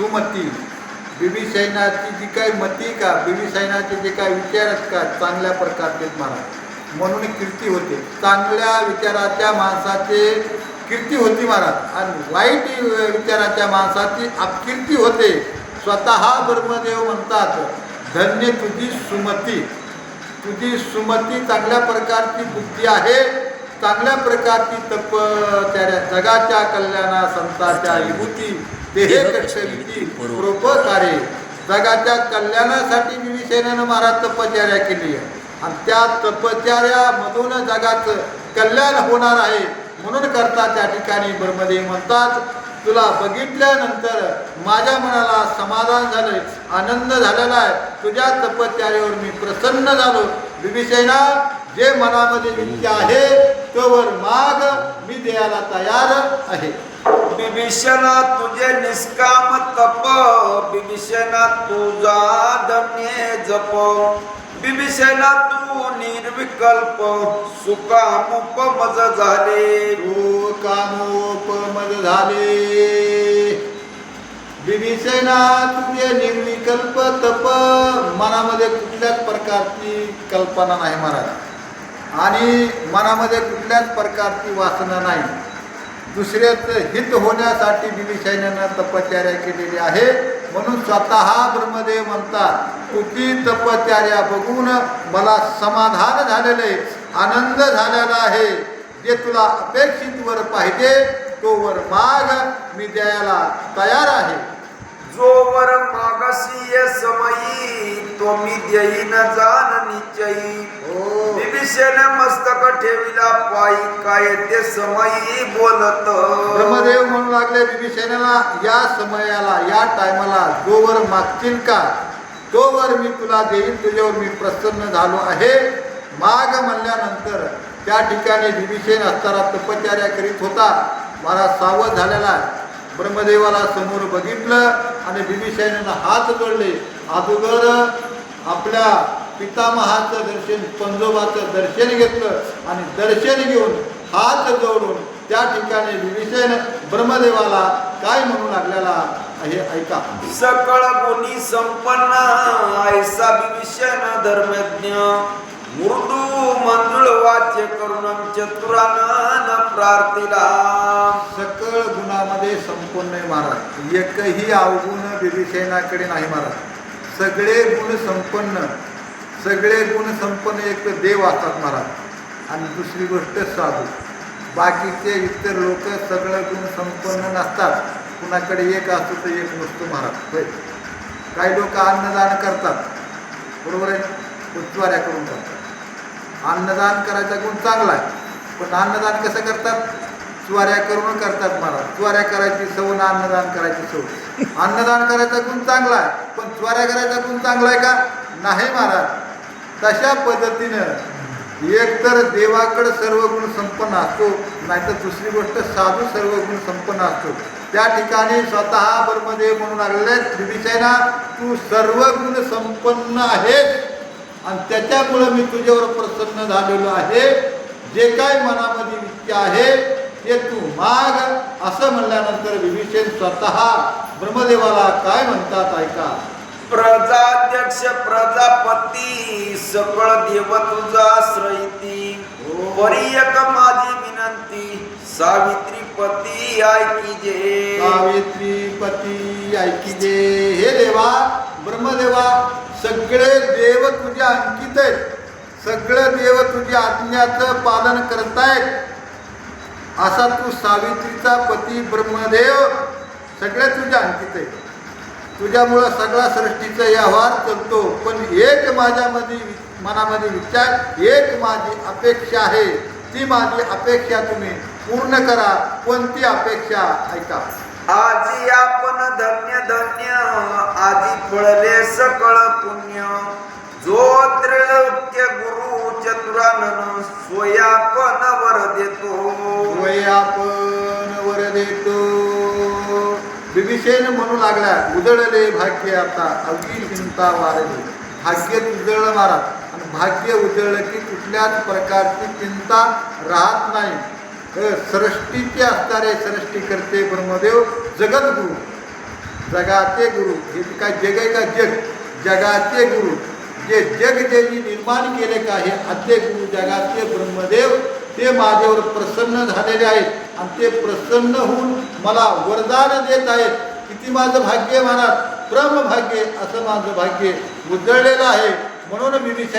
सुमती. बिबीसैनाची जी काही मती का? बिबीसैनाचे जे काही विचार आहेत का? चांगल्या प्रकारचे महाराज म्हणून कीर्ती होते. चांगल्या विचाराच्या माणसाचे कीर्ती होती महाराज आणि वाईट विचाराच्या माणसाची अपकीर्ती होते. स्वतः ब्रह्मदेव म्हणतात धन्य तुझी सुमती. तुझी सुमती चांगल्या प्रकारची बुद्धी आहे. चांगल्या प्रकारची तप त्या जगाच्या कल्याणा संताच्या विभूती. देहे कक्षविती परोपकारे जगाच्या कल्याणासाठी विभीषणानं महाराज तपचार्या केली. आहे आणि त्या तपचार्यामधून जगाचं कल्याण होणार आहे म्हणून करता त्या ठिकाणी ब्रह्मदेव म्हणतात तुला बघितल्यानंतर माझ्या मनाला समाधान झालंय आनंद झालेला आहे. तुझ्या तपश्चर्यावर मी प्रसन्न झालो. विभीषणा जे मनामध्ये विद्या आहे तोवर माग मी द्यायला तयार आहे. बिभीषणा तुझे निष्काम तप बिभीषणा तुझा धन्य जप. बिभीषणा तू निर्विकल्प सुकामुपमज झाले. तू झाले. विभीषणा तुझे निर्विकल्प तप मनामध्ये कुठल्याच प्रकारची कल्पना नाही महाराज. आणि मनामध्ये कुठल्याच प्रकारची वासना नाही. दुसऱ्याचं हित होण्यासाठी विभीषणानं तपश्चर्या केलेली आहे. म्हणून स्वतः ब्रह्मदेव म्हणतात तुझी तपश्चर्या बघून मला समाधान झालेलं आहे आनंद झालेला आहे. जे तुला अपेक्षित वर पाहिजे तो वर माग. मी द्यायला तयार आहे. जोवर मागसी समयी तो मी देईन जाण. निश्चयी हो. विभीषण मस्तक ठेविला पायी. काय ते समयी बोलत. ब्रह्मदेव म्हणू लागले विभीषणाला या समयाला या टायमाला जोवर मागतील का? तोवर मी तुला देईन तुझ्यावर मी प्रसन्न झालो आहे. माग म्हणल्यानंतर त्या ठिकाणी विभीषण असताना तपचार्या करीत होता. मला सावध झालेला. ब्रह्मदेवाला समोर बघितलं आणि विभीषणानं हात जोडले. अगोदर आपल्या पितामहाचं दर्शन पंजोबाचं दर्शन घेतलं आणि दर्शन घेऊन हात जोडून त्या ठिकाणी विभीषण ब्रह्मदेवाला काय म्हणू लागलेला हे ऐका. सकळ गुणी संपन्न ऐसा विभीषण धर्मज्ञ. मृदू मंजुळ वाच्य करुणम चतुरानन प्रार्थिला. सकळ गुणामध्ये संपन्न आहे महाराज. एकही अवगुण विभीषणाकडे नाही महाराज. सगळे गुण संपन्न. सगळे गुण संपन्न एक तर देव असतात महाराज. आणि दुसरी गोष्ट साधू. बाकीचे इतर लोक सगळं गुण संपन्न नसतात. कुणाकडे एक असतो तर एक नसतो महाराज. होय. काही लोक अन्नदान करतात. बरोबर आहे? उच्चवाऱ्या करून करतात. अन्नदान करायचा गुण चांगला आहे. पण अन्नदान कसं करतात? चुवाऱ्या करून करतात महाराज. चुवाऱ्या करायची सवय ना अन्नदान करायची सव. अन्नदान करायचा गुण चांगला आहे. पण चुवाऱ्या करायचा गुण चांगला आहे का? नाही महाराज. तशा पद्धतीनं एक तर देवाकडं सर्व गुण संपन्न असतो नाहीतर दुसरी गोष्ट साधू सर्व गुण संपन्न असतो. त्या ठिकाणी स्वतः ब्रह्मदेव म्हणून लागलेले आहेत, तू सर्व गुण संपन्न आहेस. आणि त्याच्यामुळं मी तुझ्यावर प्रसन्न झालेलो आहे. जे काय मनामध्ये इच्छा आहे ते तू माग. असं म्हणल्यानंतर विभीषण स्वतः ब्रह्मदेवाला काय म्हणतात ऐका. प्रजाध्यक्ष प्रजापती सकळ देव तुझा आश्रयती हो. परी एक माझी विनंती सावित्री पती ऐकी जे सावित्री पती ऐकी जे हे देवा ब्रह्मदेवा सगळे देव तुझे अंकित आहेत. सगळे देव तुझ्या आज्ञाचं पालन करतायत. असा तू सावित्रीचा पती ब्रह्मदेव सगळे तुझ्या अंकित आहेत. तुझ्यामुळं सगळा सृष्टीचा व्यवहार चालतो पण एक माझ्यामध्ये मनामध्ये विचार एक माझी अपेक्षा आहे. ती माझी अपेक्षा तुम्ही पूर्ण करा. कोणती अपेक्षा? ऐका. आजी आपण धन्य धन्य. आजी फळले सकळ पुण्य. जो त्रैलोक्य गुरु चतुरानन स्वयापन वर देतो. आपण वर देतो. विभीषण म्हणू लागला उजळले भाग्य आता. अवघी चिंता वारली भाग्य उजळलं मारा आणि भाग्य उजळलं की कुठल्याच प्रकारची चिंता राहत नाही. सृष्टीचे असणारे सृष्टी करते ब्रह्मदेव जगद्गुरु. जगाचे गुरु. हे काय जग आहे का जग? जगाचे गुरु. जे जग ज्यांनी निर्माण केले का हे आद्य गुरु जगाचे ब्रह्मदेव ते माझ्यावर प्रसन्न झालेले आहेत. आणि ते प्रसन्न होऊन मला वरदान देत आहेत. किती माझं भाग्य आहे क्रम भाग्य असं माझं भाग्य उजळलेलं आहे. म्हणून मी विषय